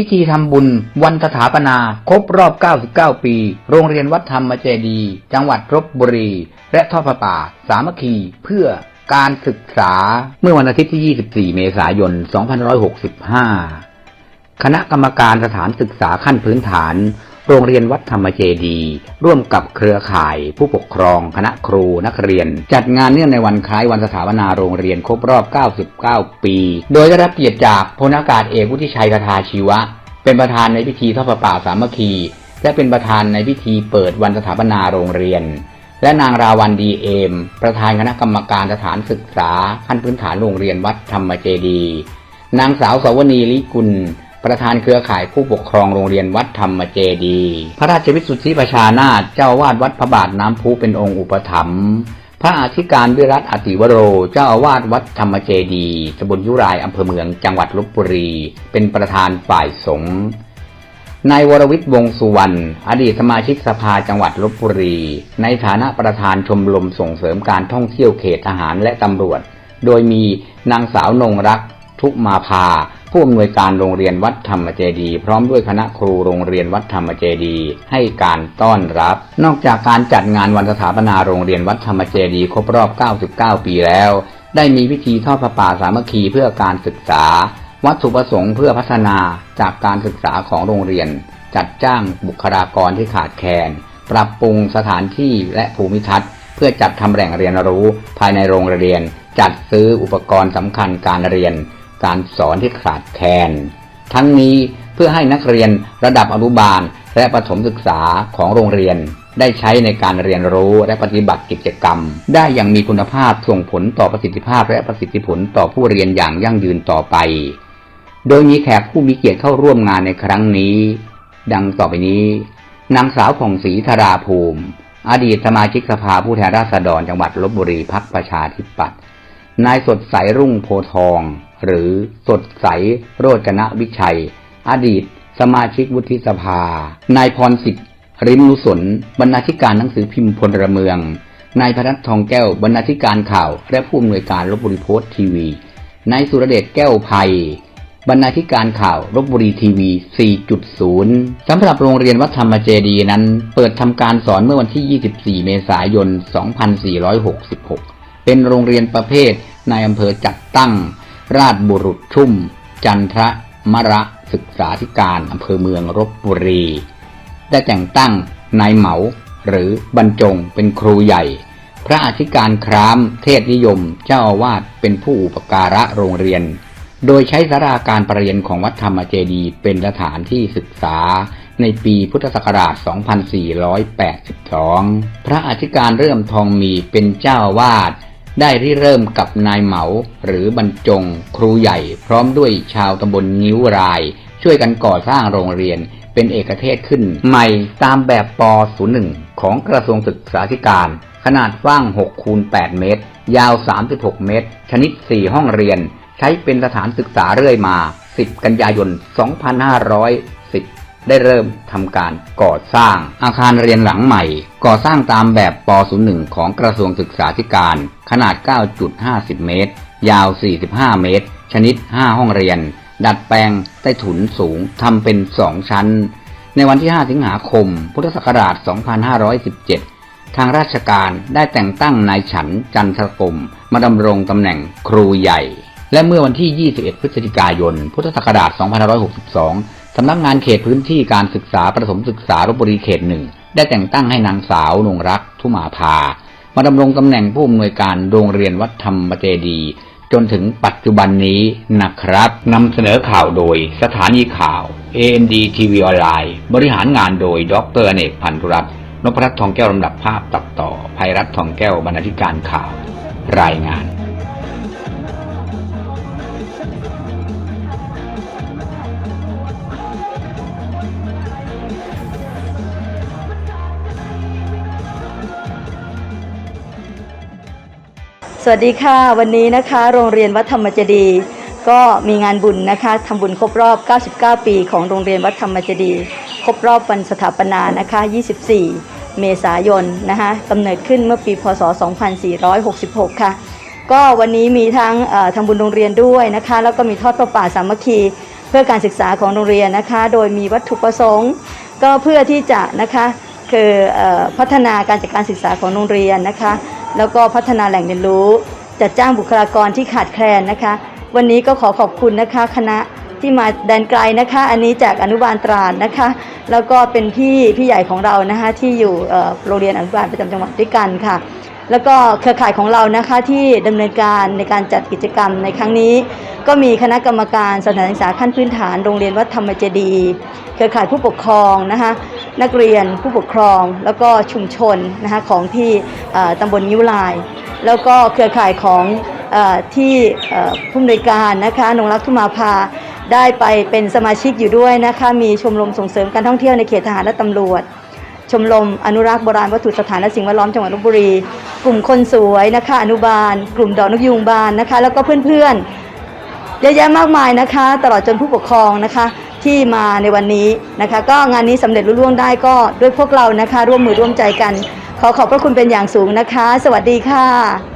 พิธีทำบุญวันสถาปนา ครบรอบ 99 ปี โรงเรียนวัดธรรมเจดี จังหวัดลบบุรี และทอดพระป่า สามัคคีเพื่อการศึกษาเมื่อวันอาทิตย์ที่ 24 เมษายน 2565 คณะกรรมการสถานศึกษาขั้นพื้นฐาน โรงเรียนวัดธรรมเจดี ร่วมกับเครือข่าย ผู้ปกครอง คณะครูนักเรียน จัดงานเนื่องในวันคล้ายวันสถาปนาโรงเรียนครบรอบ 99 ปี โดยได้รับเกียรติจากพลอากาศเอกวุฒิชัยคทาชีวะ เป็นประธานในพิธีทอดพระป่าสามัคคี และเป็นประธานในพิธีเปิดวันสถาปนาโรงเรียน และนางราวันดีเอม ประธานคณะกรรมการสถานศึกษาขั้นพื้นฐานโรงเรียนวัดธรรมเจดี นางสาวสวนีลิกุล ประธานเครือข่ายผู้ปกครองโรงเรียนวัดธรรมเจดี พระราชวิสุทธิประชานาถเจ้าวาดวัดพระบาทน้ำพุเป็นองค์อุปถัมภ์พระอธิการวิรัตอติวโร เจ้าอาวาสวัดธรรมเจดีตำบลยุรายอำเภอเมืองจังหวัดลบบุรี เป็นประธานฝ่ายสงฆ์นายวรวิทย์วงษ์สุวรรณ อดีตสมาชิกสภาจังหวัดลบบุรี ในฐานะประธานชมรมส่งเสริมการท่องเที่ยวเขตทหารและตำรวจ โดยมีนางสาวนงรัก ทุมาภา ผู้อำนวยการโรงเรียนวัดธรรมเจดีพร้อมด้วยคณะครูโรงเรียนวัดธรรมเจดีให้การต้อนรับ นอกจากการจัดงานวันสถาปนาโรงเรียนวัดธรรมเจดีครบรอบ 99 ปีแล้ว ได้มีพิธีทอดพระป่าสามัคคีเพื่อการศึกษา วัตถุประสงค์เพื่อพัฒนาจากการศึกษาของโรงเรียน จัดจ้างบุคลากรที่ขาดแคลนปรับปรุงสถานที่และภูมิทัศน์ เพื่อจัดทำแหล่งเรียนรู้ภายในโรงเรียน จัดซื้ออุปกรณ์สำคัญการเรียน การสอนที่ขาดแคลน ทั้งนี้เพื่อให้นักเรียนระดับอนุบาลและประถมศึกษาของโรงเรียน ได้ใช้ในการเรียนรู้และปฏิบัติกิจกรรม ได้อย่างมีคุณภาพส่งผลต่อประสิทธิภาพและประสิทธิผลต่อผู้เรียนอย่างยั่งยืนต่อไป โดยมีแขกผู้มีเกียรติเข้าร่วมงานในครั้งนี้ ดังต่อไปนี้ นางสาวผ่องศรีธราภูมิ อดีตสมาชิกสภาผู้แทนราษฎรจังหวัดลบบุรีพักประชาธิปัตย์นายสดใสรุ่งโพทอง หรือสดใสโรจนวิชัย อดีต สมาชิกวุฒิสภา นายพรสิทธิ์ริมนุสนบรรณาธิการหนังสือพิมพ์พลเมือง นายพนัททองแก้วบรรณาธิการข่าว และผู้อำนวยการลบบุรีโพสต์ทีวี นายสุรเดชแก้วภัยบรรณาธิการข่าวลบบุรีทีวี 4.0 สำหรับโรงเรียนวัดธรรมเจดีย์นั้น เปิดทำการสอนเมื่อวันที่ 24 เมษายน 2466 เป็นโรงเรียนประเภทในอำเภอจัดตั้ง ราชบุรุษชุ่ม จันทระมระศึกษาธิการอำเภอเมืองลบบุรี ได้แต่งตั้งนายเหมาหรือบรรจงเป็นครูใหญ่ พระอธิการครามเทศนิยมเจ้าอาวาสเป็นผู้อุปการะโรงเรียน โดยใช้สาราการประเรียนของวัดธรรมเจดีย์เป็นสถานที่ศึกษาในปีพุทธศักราช 2482 พระอธิการเริ่มทองมีเป็นเจ้าอาวาส ได้ริเริ่มกับนายเหมาหรือบรรจง ครูใหญ่ พร้อมด้วยชาวตำบลงิ้วราย ช่วยกันก่อสร้างโรงเรียนเป็นเอกเทศขึ้นใหม่ตามแบบป 01 ของกระทรวงศึกษาธิการ ขนาดกว้าง 6 คูณ 8 เมตร ยาว 36 เมตร ชนิด 4 ห้องเรียน ใช้เป็นสถานศึกษาเรื่อยมา 10 กันยายน 2510 ได้เริ่มทำการก่อสร้างอาคารเรียนหลังใหม่ ก่อสร้างตามแบบป 01 ของกระทรวงศึกษาธิการ ขนาด 9.50 เมตร ยาว 45 เมตร ชนิด 5 ห้องเรียน ดัดแปลงใต้ถุนสูงทำเป็น 2 ชั้น ในวันที่ 5 สิงหาคม พุทธศักราช 2517 ทางราชการได้แต่งตั้งนายฉันจันทรกรมมาดำรงตำแหน่งครูใหญ่และเมื่อวันที่ 21 พฤศจิกายน พุทธศักราช 2562 สำนักงานเขตพื้นที่การศึกษาประถมศึกษาลบบุรีเขตหนึ่งได้แต่งตั้งให้นางสาวนงรักทุมาภา มาดำรงตำแหน่งผู้อำนวยการโรงเรียนวัดธรรมเจดี จนถึงปัจจุบันนี้นะครับนำเสนอข่าวโดยสถานีข่าว AND TV ออนไลน์บริหารงานโดยดรอเนกพันธุรัตน์นพรัตน์ทองแก้วลำดับภาพตัดต่อภัยรัตน์ทองแก้วบรรณาธิการข่าว รายงาน สวัสดีค่ะวันนี้นะคะ โรงเรียนวัดธรรมเจดี ก็มีงานบุญนะคะทำบุญครบรอบ 99 ปีของโรงเรียนวัดธรรมเจดี ครบรอบวันสถาปนานะคะ 24 เมษายนนะคะกำเนิดขึ้นเมื่อปีพศ 2466 ค่ะ ก็วันนี้มีทั้งทำบุญโรงเรียนด้วยนะคะ แล้วก็มีทอดประป่าสามัคคี เพื่อการศึกษาของโรงเรียนนะคะ โดยมีวัตถุประสงค์ ก็เพื่อที่จะนะคะคืออพัฒนาการจัดการศึกษาของโรงเรียนนะคะ แล้วก็พัฒนาแหล่งเรียนรู้ จัดจ้างบุคลากรที่ขาดแคลนนะคะ วันนี้ก็ขอขอบคุณนะคะคณะที่มาแดนไกลนะคะ อันนี้จากอนุบาลตราดนะคะ แล้วก็เป็นพี่พี่ใหญ่ของเรานะคะที่อยู่โรงเรียนอนุบาลประจำจังหวัดด้วยกันค่ะ แล้วก็เครือข่ายของเรานะคะที่ดำเนินการในการจัดกิจกรรมในครั้งนี้ ก็มีคณะกรรมการสถานศึกษาขั้นพื้นฐานโรงเรียนวัดธรรมเจดี เครือข่ายผู้ปกครองนะคะ นักเรียนผู้ปกครอง แล้วก็ชุมชนนะคะของที่ตำบลยิ้วลาย แล้วก็เครือข่ายของอที่เอ่อผู้อำนวยการนะคะนงรักทุมาภาได้ไปเป็นสมาชิกอยู่ด้วยนะคะมีชมรมส่งเสริมการท่องเที่ยวในเขตทหารและตำรวจ ชมรมอนุรักษ์โบราณวัตถุสถานและสิ่งแวดล้อมจังหวัดลบบุรี กลุ่มคนสวยนะคะอนุบาล กลุ่มดอกนกยูงบานนะคะ แล้วก็เพื่อนๆเยอะแยะมากมายนะคะ ตลอดจนผู้ปกครองนะคะ ที่มาในวันนี้นะคะ ก็งานนี้สำเร็จรุ่ล่วงได้ก็ด้วยพวกเรานะคะ ร่วมมือร่วมใจกัน ขอขอบพระคุณเป็นอย่างสูงนะคะ สวัสดีค่ะ